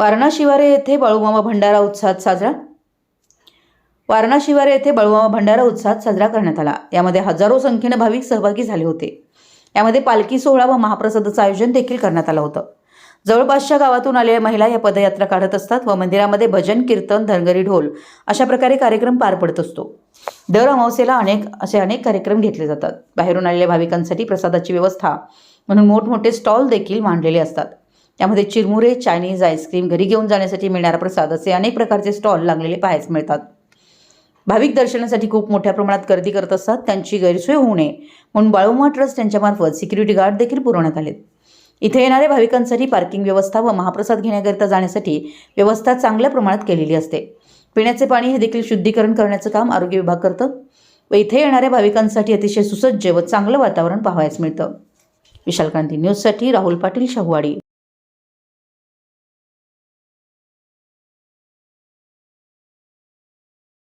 वारणा शिवारे येथे बाळूमामा भंडारा उत्साहात साजरा वारणा शिवारे येथे बाळूमामा भंडारा उत्साहात साजरा करण्यात आला. यामध्ये हजारो संख्येने भाविक सहभागी झाले होते. यामध्ये पालखी सोहळा व महाप्रसादाचं आयोजन देखील करण्यात आलं होतं. जवळपासच्या गावातून आलेल्या महिला या पदयात्रा काढत असतात व मंदिरामध्ये भजन कीर्तन धनगरी ढोल अशा प्रकारे कार्यक्रम पार पडत असतो. दर अमावस्येला अनेक असे अनेक कार्यक्रम घेतले जातात. बाहेरून आलेल्या भाविकांसाठी प्रसादाची व्यवस्था म्हणून मोठमोठे स्टॉल देखील मांडलेले असतात. त्यामध्ये चिरमुरे चायनीज आईस्क्रीम घरी घेऊन जाण्यासाठी मिळणारा प्रसाद असे अनेक प्रकारचे स्टॉल लागलेले पाहायस मिळतात. भाविक दर्शनासाठी खूप मोठ्या प्रमाणात गर्दी करत असतात. त्यांची गैरसोय होऊ नये म्हणून बाळूमा ट्रस्ट त्यांच्यामार्फत सिक्युरिटी गार्ड देखील पुरवण्यात आलेत. इथे येणाऱ्या भाविकांसाठी पार्किंग व्यवस्था व महाप्रसाद घेण्याकरिता जाण्यासाठी व्यवस्था चांगल्या प्रमाणात केलेली असते. पिण्याचे पाणी हे देखील शुद्धीकरण करण्याचं काम आरोग्य विभाग करतं व इथे येणाऱ्या भाविकांसाठी अतिशय सुसज्ज व चांगलं वातावरण पाहावयास मिळतं. विशालकांती न्यूजसाठी राहुल पाटील शाहूवाडी.